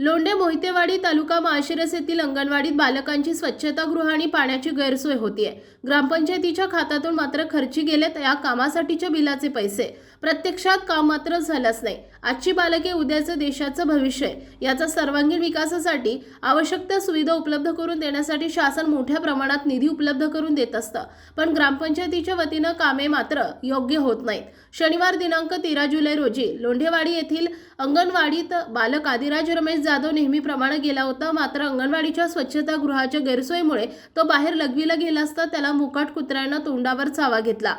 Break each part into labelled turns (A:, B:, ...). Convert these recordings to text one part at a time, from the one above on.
A: लोंढे मोहितेवाडी तालुका माळशिरस येथील अंगणवाडीत बालकांची स्वच्छतागृह आणि पाण्याची गैरसोय होतीये. ग्रामपंचायतीच्या खात्यातून मात्र खर्ची गेलेत या कामासाठीच्या बिलाचे पैसे. प्रत्यक्षात काम मात्र झालंच नाही. आजची बालके उद्याचं देशाचं भविष्य आहे. याचा सर्वांगीण विकासासाठी आवश्यक त्या सुविधा उपलब्ध करून देण्यासाठी शासन मोठ्या प्रमाणात निधी उपलब्ध करून देत असतं. पण ग्रामपंचायतीच्या वतीनं कामे मात्र योग्य होत नाहीत. शनिवार दिनांक तेरा जुलै रोजी लोंढेवाडी येथील अंगणवाडीत बालक आदिराज रमेश जाधव नेहमीप्रमाणे गेला होता. मात्र अंगणवाडीच्या स्वच्छतागृहाच्या गैरसोयीमुळे तो बाहेर लघवीला गेला असता त्याला मुकाट कुत्र्यानं तोंडावर चावा घेतला.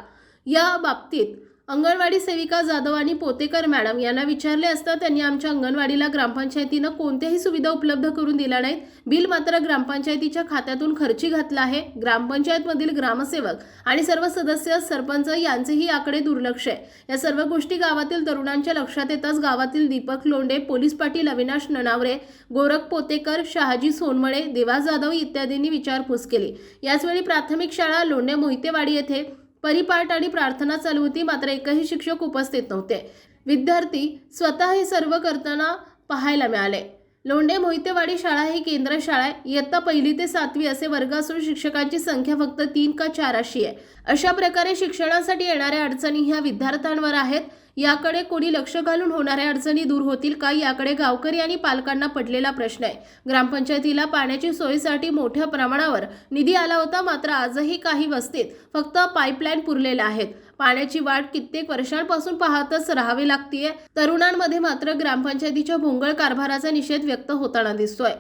A: या बाबतीत अंगणवाडी सेविका जाधव आणि पोतेकर मॅडम यांना विचारले असता त्यांनी आमच्या अंगणवाडीला ग्रामपंचायतीनं कोणत्याही सुविधा उपलब्ध करून दिल्या नाहीत. बिल मात्र ग्रामपंचायतीच्या खात्यातून खर्ची घातला आहे. ग्रामपंचायतमधील ग्रामसेवक आणि सर्व सदस्य सरपंच यांचेही आकडे दुर्लक्ष आहे. या सर्व गोष्टी गावातील तरुणांच्या लक्षात येताच गावातील दीपक लोंडे पोलीस पाटील अविनाश ननावरे गोरख पोतेकर शहाजी सोनमळे देवा जाधव इत्यादींनी विचारपूस केली. याचवेळी प्राथमिक शाळा लोंढे मोहितेवाडी येथे परिपाठ आणि प्रार्थना चालू होती मात्र एकही शिक्षक उपस्थित नव्हते. विद्यार्थी स्वतः हे सर्व करताना पाहायला मिळाले. लोंढे मोहितेवाडी शाळा ही केंद्र शाळा आहे. इयत्ता पहिली ते सातवी असे वर्ग असून शिक्षकांची संख्या फक्त तीन का चार अशी आहे. अशा प्रकारे शिक्षणासाठी येणाऱ्या अडचणी ह्या विद्यार्थ्यांवर आहेत. याकडे कोणी लक्ष घालून होणाऱ्या अडचणी दूर होतील का याकडे गावकरी आणि पालकांना पडलेला प्रश्न आहे. ग्रामपंचायतीला पाण्याची सोयीसाठी मोठ्या प्रमाणावर निधी आला होता मात्र आजही काही वस्तीत फक्त पाईपलाईन पुरलेल्या आहेत. पाण्याची वाट कित्येक वर्षांपासून पाहतच राहावी लागतीये. तरुणांमध्ये मात्र ग्रामपंचायतीच्या भोंगळ कारभाराचा निषेध व्यक्त होताना दिसतोय.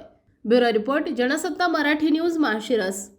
A: Bureau report Jansatta Marathi news माशिरस